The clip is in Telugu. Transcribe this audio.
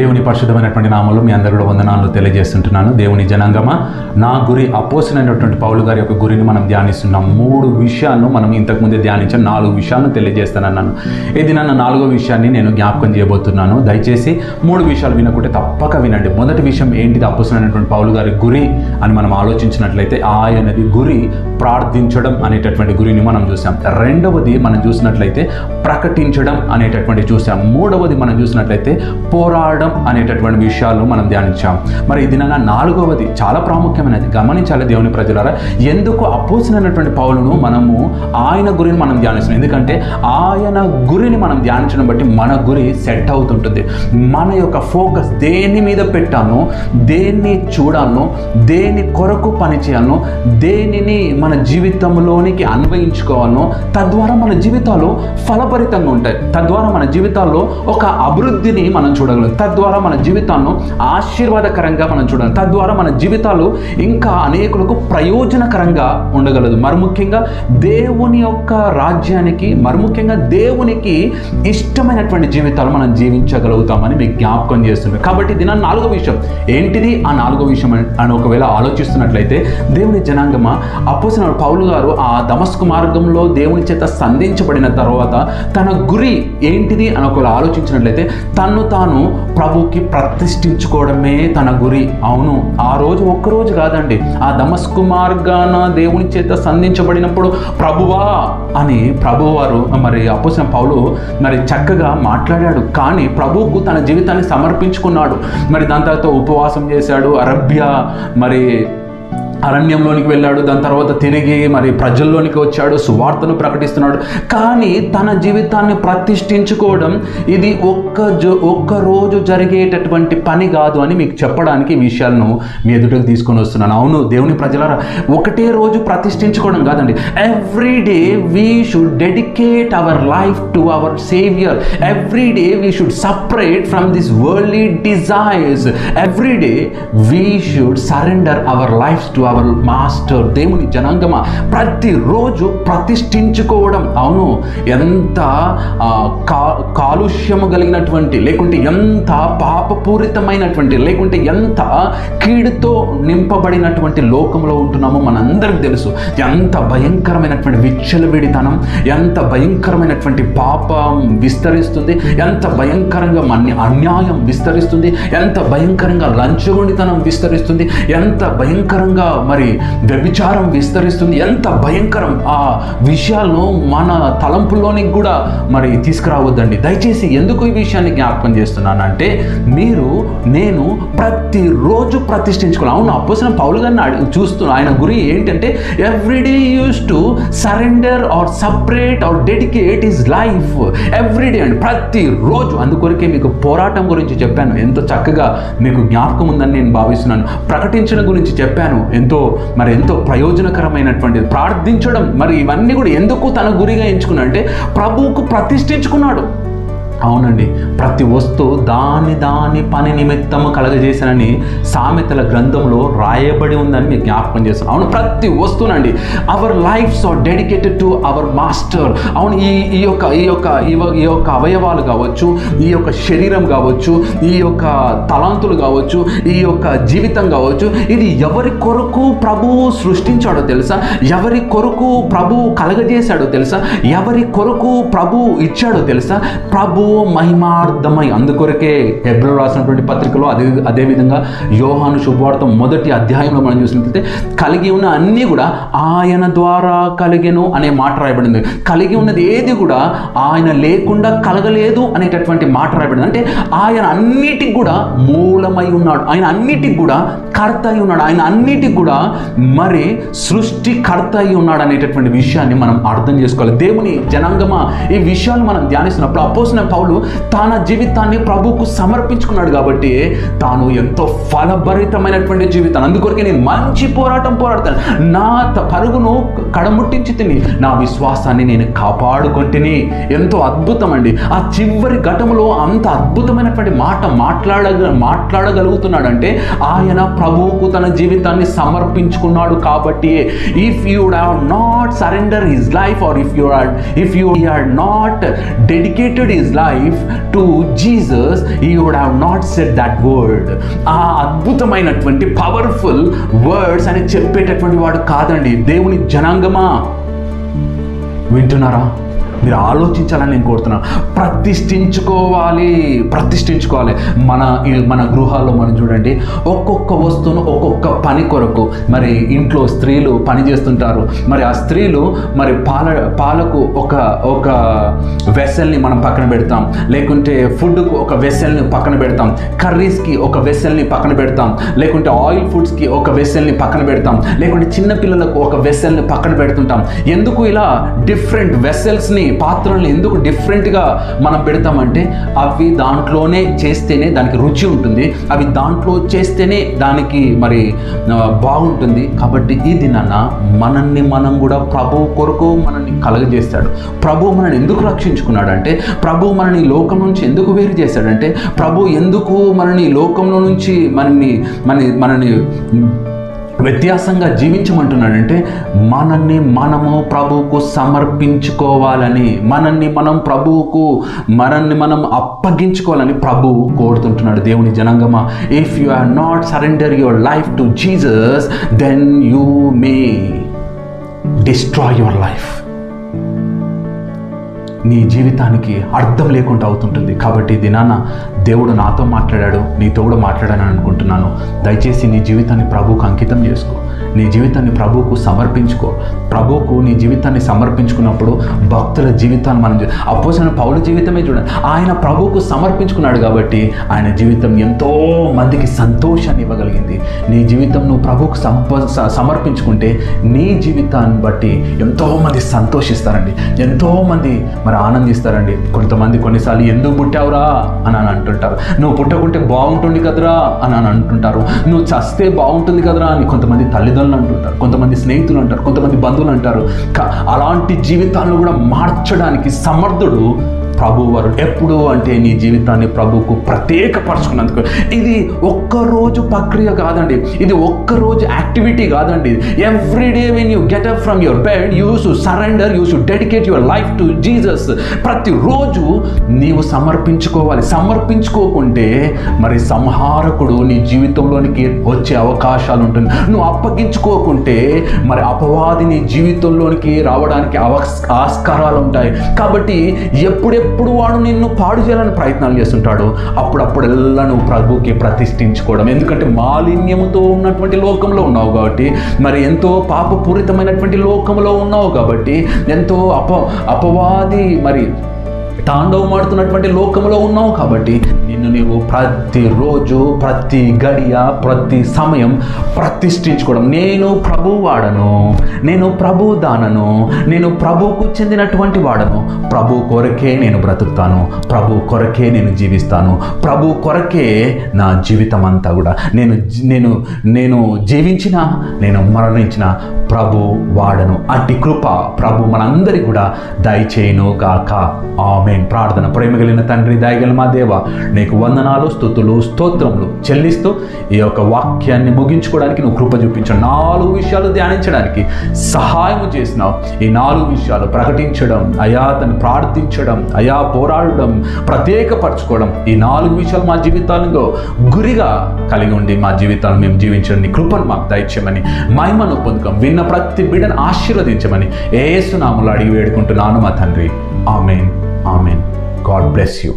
దేవుని పరిశుద్ధమైనటువంటి నామంలో మీ అందరూ కూడా వందనాలు తెలియజేస్తుంటున్నాను. దేవుని జనాంగమా నా గురి అపోసినటువంటి పౌలు గారి యొక్క గురిని మనం ధ్యానిస్తున్నాం మూడు విషయాలను మనం ఇంతకుముందే ధ్యానించాం నాలుగు విషయాలను తెలియజేస్తానన్నాను. ఇది నన్ను నాలుగో విషయాన్ని నేను జ్ఞాపకం చేయబోతున్నాను. దయచేసి మూడు విషయాలు వినకుంటే తప్పక వినండి. మొదటి విషయం ఏంటిది అపోసినటువంటి పౌలు గారి గురి అని మనం ఆలోచించినట్లయితే ఆయనది గురి ప్రార్థించడం అనేటటువంటి గురిని మనం చూసాం. రెండవది మనం చూసినట్లయితే ప్రకటించడం అనేటటువంటి చూసాం. మూడవది మనం చూసినట్లయితే పోరాడడం అనేటటువంటి విషయాలు మనం ధ్యానించాం. మరి ఇది దినంగా నాలుగవది చాలా ప్రాముఖ్యమైనది. గమనించాలి దేవుని ప్రజలారా ఎందుకు అపోసినటువంటి పౌలను మనము ఆయన గురిని మనం ధ్యానిస్తున్నాం? ఎందుకంటే ఆయన గురిని మనం ధ్యానించడం బట్టి మన గురి సెట్ అవుతుంటుంది. మన యొక్క ఫోకస్ దేని మీద పెట్టానో దేన్ని చూడాలనో దేని కొరకు పనిచేయాలనో దేనిని మన జీవితంలోనికి అన్వయించుకోవాలనో తద్వారా మన జీవితాలు ఫలభరితంగా ఉంటాయి. తద్వారా మన జీవితాల్లో ఒక అభివృద్ధిని మనం చూడగలం. తద్వారా మన జీవితాలను ఆశీర్వాదకరంగా మనం చూడాలి తద్వారా మన జీవితాలు ఇంకా అనేకులకు ప్రయోజనకరంగా ఉండగలదు. మరి ముఖ్యంగా దేవుని యొక్క రాజ్యానికి మరి ముఖ్యంగా దేవునికి ఇష్టమైనటువంటి జీవితాలు మనం జీవించగలుగుతామని మీకు జ్ఞాపకం చేస్తున్నాం కాబట్టి దిన నా నాలుగో విషయం. ఏంటిది ఆ నాలుగో విషయం అని- అని ఒకవేళ ఆలోచిస్తున్నట్లయితే దేవుని జనాంగమా అపోసిన పౌలు గారు ఆ దమస్కు మార్గంలో దేవుని చేత సంధించబడిన తర్వాత తన గురి ఏంటిది అని ఒకవేళ ఆలోచించినట్లయితే తన్ను తాను ప్రభుకి ప్రతిష్ఠించుకోవడమే తన గురి. అవును ఆ రోజు ఒక్కరోజు కాదండి. ఆ దమస్కు మార్గాన దేవుని చేత సంధించబడినప్పుడు ప్రభువా అని ప్రభువారు మరి అపోసిన పౌలు మరి చక్కగా మాట్లాడాడు. కానీ ప్రభువుకు తన జీవితాన్ని సమర్పించుకున్నాడు. మరి దాని తర్వాత ఉపవాసం చేశాడు. అరభ్య మరి అరణ్యంలోనికి వెళ్ళాడు దాని తర్వాత తిరిగి మరి ప్రజల్లోనికి వచ్చాడు సువార్తను ప్రకటిస్తున్నాడు. కానీ తన జీవితాన్ని ప్రతిష్ఠించుకోవడం ఇది ఒక్క జో ఒక్క రోజు జరిగేటటువంటి పని కాదు అని మీకు చెప్పడానికి విషయాలను మీ ఎదుటకు తీసుకొని వస్తున్నాను. అవును దేవుని ప్రజలారా ఒకటే రోజు ప్రతిష్ఠించుకోవడం కాదండి. Every day we should dedicate our life to our saviour every day we should separate from this worldly desires every day we should surrender our life to our master దేవుని జనాంగమ ప్రతిరోజు ప్రతిష్ఠించుకోవడం. అవును ఎంత కా కాలుష్యము కలిగినటువంటి లేకుంటే ఎంత పాపపూరితమైనటువంటి లేకుంటే ఎంత కీడుతో నింపబడినటువంటి లోకంలో ఉంటున్నామో మనందరికి తెలుసు. ఎంత భయంకరమైనటువంటి విచ్చలవిడితనం ఎంత భయంకరమైనటువంటి పాపం విస్తరిస్తుంది ఎంత భయంకరంగా మన అన్యాయం విస్తరిస్తుంది ఎంత భయంకరంగా లంచగొండితనం విస్తరిస్తుంది ఎంత భయంకరంగా మరి వ్యభిచారం విస్తరిస్తుంది. ఎంత భయంకరం. ఆ విషయాలను మన తలంపుల్లోనికి కూడా మరి తీసుకురావద్దండి. దయచేసి ఎందుకు ఈ విషయాన్ని జ్ఞాపకం చేస్తున్నానంటే మీరు నేను ప్రతిరోజు ప్రతిష్ఠించుకోవాలి. అవును అప్పసిన పౌలు గారిని అడి- చూస్తున్నా ఆయన గురి ఏంటంటే everyday use to surrender or separate or dedicate is life everyday and ప్రతిరోజు. అందుకొరకే మీకు పోరాటం గురించి చెప్పాను. ఎంతో చక్కగా మీకు జ్ఞాపకం ఉందని నేను భావిస్తున్నాను. ప్రకటించడం గురించి చెప్పాను. ఎంత మరి ఎంతో ప్రయోజనకరమైనటువంటిది. ప్రార్థించడం మరి ఇవన్నీ కూడా ఎందుకు తన గురిగా ఎంచుకున్నా అంటే ప్రభువుకు ప్రతిష్ఠించుకున్నాడు. అవునండి. ప్రతి వస్తువు దాని దాని పని నిమిత్తము కలగజేశానని సామెతల గ్రంథంలో రాయబడి ఉందని మీకు జ్ఞాపకం చేస్తాను అవును ప్రతి వస్తువునండి. Our lives are dedicated to our master అవును ఈ ఈ యొక్క ఈ యొక్క ఈ ఈ యొక్క అవయవాలు కావచ్చు ఈ యొక్క శరీరం కావచ్చు ఈ యొక్క తలాంతులు కావచ్చు ఈ యొక్క జీవితం కావచ్చు ఇది ఎవరి కొరకు ప్రభువు సృష్టించాడో తెలుసా? ఎవరి కొరకు ప్రభువు కలగజేశాడో తెలుసా? ఎవరి కొరకు ప్రభువు ఇచ్చాడో తెలుసా? ప్రభు మహిమార్థమై అందుకొరకే హెబ్రో రాసినటువంటి పత్రికలో అదే అదేవిధంగా యోహాను శుభవార్త మొదటి అధ్యాయంలో మనం చూసినట్లయితే కలిగి ఉన్న అన్నీ కూడా ఆయన ద్వారా కలిగెను అనే మాట రాయబడింది. కలిగి ఉన్నది ఏది కూడా ఆయన లేకుండా కలగలేదు అనేటటువంటి మాట రాయబడింది. అంటే ఆయన అన్నిటికి కూడా మూలమై ఉన్నాడు. ఆయన అన్నిటికి కూడా కర్త అయి ఉన్నాడు. ఆయన అన్నిటికి కూడా మరి సృష్టికర్త అయి ఉన్నాడు అనేటటువంటి విషయాన్ని మనం అర్థం చేసుకోవాలి. దేవుని జనాంగమా ఈ విషయాలు మనం ధ్యానిస్తున్నప్పుడు అపోసిన పౌలు తన జీవితాన్ని ప్రభువుకు సమర్పించుకున్నాడు కాబట్టి తాను ఎంతో ఫలభరితమైనటువంటి జీవితాన్ని. అందుకొరకే నేను మంచి పోరాటం పోరాడతాను. నా పరుగును కడముట్టించి తిని నా విశ్వాసాన్ని నేను కాపాడుకుంటుని. ఎంతో అద్భుతం అండి ఆ చివరి ఘటములో అంత అద్భుతమైనటువంటి మాట మాట్లాడ మాట్లాడగలుగుతున్నాడంటే ఆయన ప్రభువుకు తన జీవితాన్ని సమర్పించుకున్నాడు కాబట్టి if you have not surrender his life or if you or if you are not dedicated his life life to Jesus ఈ would have not set that word ఆ అద్భుతమైనటువంటి పవర్ఫుల్ వర్డ్స్ అని చెప్పేటటువంటి వాడు కాదండి. దేవుని జనాంగమా? వింటున్నారా? మీరు ఆలోచించాలని నేను కోరుతున్నాను ప్రతిష్ఠించుకోవాలి ప్రతిష్ఠించుకోవాలి. మన ఈ- మన గృహాల్లో మనం చూడండి ఒక్కొక్క వస్తువును ఒక్కొక్క పని కొరకు మరి ఇంట్లో స్త్రీలు పని చేస్తుంటారు. మరి ఆ స్త్రీలు మరి పాల పాలకు ఒక ఒక వెసల్ని మనం పక్కన పెడతాం. లేకుంటే ఫుడ్కు ఒక వెసల్ని పక్కన పెడతాం. కర్రీస్కి ఒక వెసల్ని పక్కన పెడతాం. లేకుంటే ఆయిల్ ఫుడ్స్కి ఒక వెసల్ని పక్కన పెడతాం. లేకుంటే చిన్నపిల్లలకు ఒక వెసల్ని పక్కన పెడుతుంటాం. ఎందుకు ఇలా డిఫరెంట్ వెసల్స్ని పాత్రలను ఎందుకు డిఫరెంట్గా మనం పెడతామంటే అవి దాంట్లోనే చేస్తేనే దానికి రుచి ఉంటుంది. అవి దాంట్లో చేస్తేనే దానికి మరి బాగుంటుంది. కాబట్టి ఈ దినాన మనల్ని మనం కూడా ప్రభు కొరకు మనల్ని కలగజేస్తాడు. ప్రభు మనల్ని ఎందుకు రక్షించుకున్నాడంటే ప్రభు మనని లోకం నుంచి ఎందుకు వేరు చేశాడంటే ప్రభు ఎందుకు మనని ఈ లోకంలో నుంచి మనల్ని మన మనని వ్యత్యాసంగా జీవించమంటున్నాడంటే మనల్ని మనము ప్రభువుకు సమర్పించుకోవాలని మనల్ని మనం ప్రభువుకు మనల్ని మనం అప్పగించుకోవాలని ప్రభువు కోరుతుంటున్నాడు దేవుని జనంగమా. If you are not surrender your life to Jesus then you may destroy your life నీ జీవితానికి అర్థం లేకుండా అవుతుంటుంది. కాబట్టి దినాన దేవుడు నాతో మాట్లాడాడు నీతో కూడా మాట్లాడాను అనుకుంటున్నాను. దయచేసి నీ జీవితాన్ని ప్రభువుకు అంకితం చేసుకో. నీ జీవితాన్ని ప్రభువుకు సమర్పించుకో. ప్రభువుకు నీ జీవితాన్ని సమర్పించుకున్నప్పుడు భక్తుల జీవితాన్ని మనం అపోసిన పౌల జీవితమే చూడండి. ఆయన ప్రభువుకు సమర్పించుకున్నాడు కాబట్టి ఆయన జీవితం ఎంతో మందికి సంతోషాన్ని ఇవ్వగలిగింది. నీ జీవితం నువ్వు ప్రభువుకు సంప సమర్పించుకుంటే నీ జీవితాన్ని బట్టి ఎంతోమంది సంతోషిస్తారండి. ఎంతోమంది మరి ఆనందిస్తారండి. కొంతమంది కొన్నిసార్లు ఎందుకు పుట్టావురా? అని అని అంటుంటారు. నువ్వు పుట్టకుంటే బాగుంటుంది కదరా? అని అని అంటుంటారు. నువ్వు చస్తే బాగుంటుంది కదరా? అని కొంతమంది తల్లిదండ్రులు అంటుంటారు కొంతమంది స్నేహితులు అంటారు కొంతమంది బంధువులు అంటారు. కా- అలాంటి జీవితాలను కూడా మార్చడానికి సమర్థుడు ప్రభువారు ఎప్పుడు అంటే నీ జీవితాన్ని ప్రభువుకు ప్రత్యేకపరచుకున్నందుకు. ఇది ఒక్కరోజు ప్రక్రియ కాదండి. ఇది ఒక్కరోజు యాక్టివిటీ కాదండి. Every day when you get from your bed you surrender you dedicate your life to Jesus ప్రతిరోజు నీవు సమర్పించుకోవాలి. సమర్పించుకోకుంటే మరి సంహారకుడు నీ జీవితంలోనికి వచ్చే అవకాశాలు ఉంటుంది. నువ్వు అప్పగించుకోకుంటే మరి అపవాది నీ జీవితంలోనికి రావడానికి అవస్ ఆస్కారాలు ఉంటాయి. కాబట్టి ఎప్పుడెప్పుడు ఎప్పుడు వాడు నిన్ను పాడు చేయాలని ప్రయత్నాలు చేస్తుంటాడు అప్పుడప్పుడల్లా నువ్వు ప్రభుకి ప్రతిష్ఠించుకోవడం. ఎందుకంటే మాలిన్యముతో ఉన్నటువంటి లోకంలో ఉన్నావు కాబట్టి మరి ఎంతో పాపపూరితమైనటువంటి లోకంలో ఉన్నావు కాబట్టి ఎంతో అప అపవాది మరి తాండవమాడుతున్నటువంటి లోకంలో ఉన్నావు కాబట్టి నిన్ను నీవు ప్రతిరోజు ప్రతి గడియ ప్రతి సమయం ప్రతిష్ఠించుకోవడం. నేను ప్రభు వాడను నేను ప్రభు దానను నేను ప్రభువుకు చెందినటువంటి వాడను. ప్రభు కొరకే నేను బ్రతుకుతాను ప్రభు కొరకే నేను జీవిస్తాను ప్రభు కొరకే నా జీవితం అంతా కూడా. నేను నేను నేను జీవించిన నేను మరణించిన ప్రభు వాడను అట్టి కృప ప్రభు మనందరి కూడా దయచేయును గాక ఆమెన్. ప్రార్థన ప్రేమ కలిగిన తండ్రి దయగల మా దేవ నీకు వందనాలు స్థుతులు స్తోత్రములు చెల్లిస్తూ ఈ యొక్క వాక్యాన్ని ముగించుకోవడానికి నువ్వు కృప చూపించు. నాలుగు విషయాలు ధ్యానించడానికి సహాయం చేసినావు. ఈ నాలుగు విషయాలు ప్రకటించడం అయా తను ప్రార్థించడం అయా పోరాడడం ప్రత్యేకపరచుకోవడం ఈ నాలుగు విషయాలు మా జీవితాలలో గురిగా కలిగి ఉండి మా జీవితాలను మేము జీవించడం. నీ కృపను మాకు దయచేయమని మహిమను పొందుకం. విన్న ప్రతి బిడ్డను ఆశీర్వదించమని ఏసునాములు అడిగి వేడుకుంటున్నాను మా తండ్రి. Amen. Amen. God bless you.